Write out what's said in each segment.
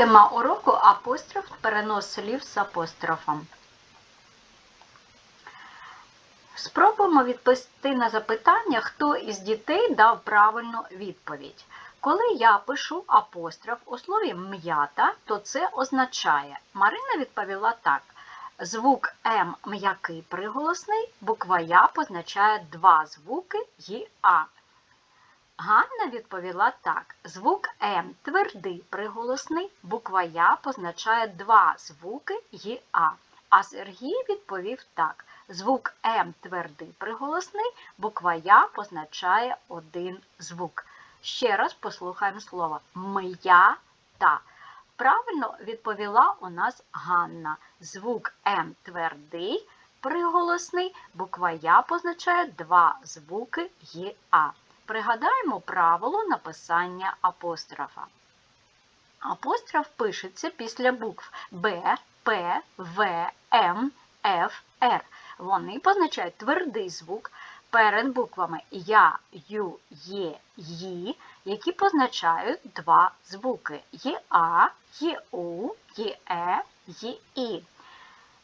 Тема уроку апостроф перенос слів з апострофом. Спробуємо відповісти на запитання, хто із дітей дав правильну відповідь. Коли я пишу апостроф у слові м'ята, то це означає. Марина відповіла так. Звук М м'який приголосний, буква Я позначає два звуки й А. Ганна відповіла так. Звук М твердий приголосний, буква Я позначає два звуки й А. Сергій відповів так. Звук М твердий приголосний, буква Я позначає один звук. Ще раз послухаємо слово м'ята. Правильно відповіла у нас Ганна. Звук М твердий приголосний, буква Я позначає два звуки й А. Пригадаємо правило написання апострофа. Апостроф пишеться після букв Б, П, В, М, Ф, Р. Вони позначають твердий звук перед буквами Я, Ю, Є, Ї, які позначають два звуки ЄА, ЄУ, ЄЕ, ЄІ.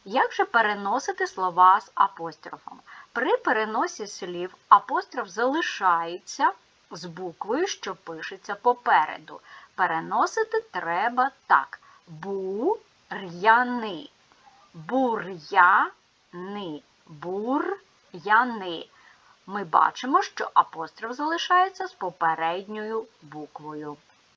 Як же переносити слова з апострофом? При переносі слів апостроф залишається з буквою, що пишеться попереду. Переносити треба так: бур'яни, бур'яни, бур'яни. Ми бачимо, що апостроф залишається з попередньою буквою.